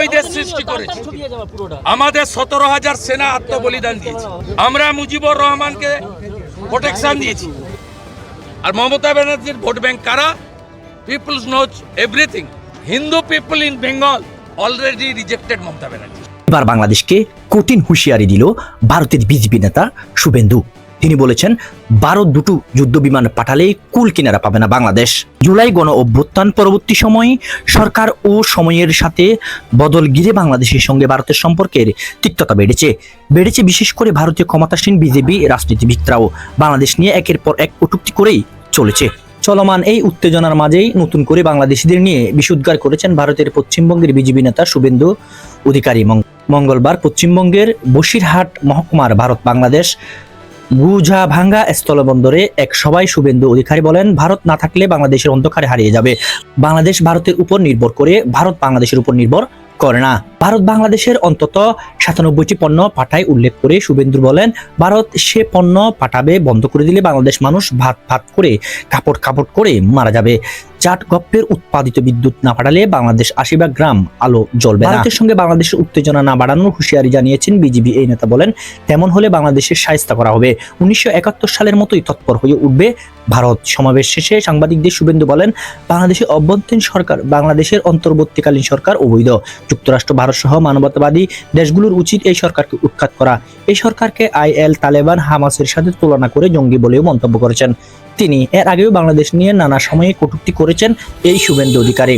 ওই দেশ সৃষ্টি করেছি। আমাদের সতেরো হাজার সেনা আত্মবলিদান দিয়েছে। আমরা মুজিবুর রহমানকে প্রোটেকশন দিয়েছি। আর মমতা ব্যানার্জির ভোট ব্যাংক কারা? Peoples knows everything Hindu people in Bengal already rejected Mamata Banerjee. এবার বাংলাদেশকে কঠিন হুঁশিয়ারি দিল ভারতের বিজেপি নেতা শুভেন্দু। তিনি বলেছেন বারো দুটো যুদ্ধ বিমান পাঠালেই কুল কিনারা পাবে না বাংলাদেশ। জুলাই গণ অভ্যুত্থান পরবর্তী সময়ে সরকার ও সময়ের সাথে বদল গিরে বাংলাদেশের সঙ্গে ভারতের সম্পর্কের তিক্ততা বেড়েছে। বেড়েছে বিশেষ করে ভারতীয় ক্ষমতাসীন বিজেপি, রাজনীতিবিদরাও। বাংলাদেশ নিয়ে একের পর এক কটূক্তি করেই চলেছে। চলমান এই উত্তেজনার মাঝেই নতুন করে বাংলাদেশিদের নিয়ে বিশুদ্গার করেছেন ভারতের পশ্চিমবঙ্গের বিজেপি নেতা শুভেন্দু অধিকারী মঙ্গলবার পশ্চিমবঙ্গের বসিরহাট মহকুমার ভারত বাংলাদেশ গুজাভাঙ্গা স্থলবন্দরে এক সভায় শুভেন্দু অধিকারী বলেন, ভারত না থাকলে বাংলাদেশের অন্ধকারে হারিয়ে যাবে। বাংলাদেশ ভারতের উপর নির্ভর করে ভারত বাংলাদেশের উপর নির্ভর করে না। ভারত বাংলাদেশের অন্তত সাতানব্বইটি পণ্য পাঠায় উল্লেখ করে শুভেন্দু বলেন, ভারত সে পণ্য পাঠাবে বন্ধ করে দিলে বাংলাদেশ মানুষ ভাত ভাত করে কাপড় কাপড় করে মারা যাবে। চাট গপ্পের উৎপাদিত বিদ্যুৎ না পাঠালে বাংলাদেশ আশি বা গ্রাম আলো জ্বলবে। ভারতের সঙ্গে বাংলাদেশের উত্তেজনা না বাড়ানোর হুঁশিয়ারি জানিয়েছেন বিজিবি। এই নেতা বলেন, তেমন হলে বাংলাদেশের সাহিস্তা করা হবে। উনিশশো একাত্তর সালের মতোই তৎপর হয়ে উঠবে ভারত। সমাবেশ শেষে সাংবাদিকদের শুভেন্দু বলেন, বাংলাদেশের অভ্যন্তরীণ সরকার, বাংলাদেশের অন্তর্বর্তীকালীন সরকার অবৈধ। যুক্তরাষ্ট্র, ভারত সহ মানবতাবাদী দেশগুলোর উচিত এই সরকারকে উৎখাত করা। এই সরকারকে আইএল, তালেবান, হামাসের সাথে তুলনা করে জঙ্গি বলেও মন্তব্য করেছেন। তিনি। এর আগেও বাংলাদেশ নিয়ে নানা সময়ে কটূক্তি করেছেন এই শুভেন্দু অধিকারী।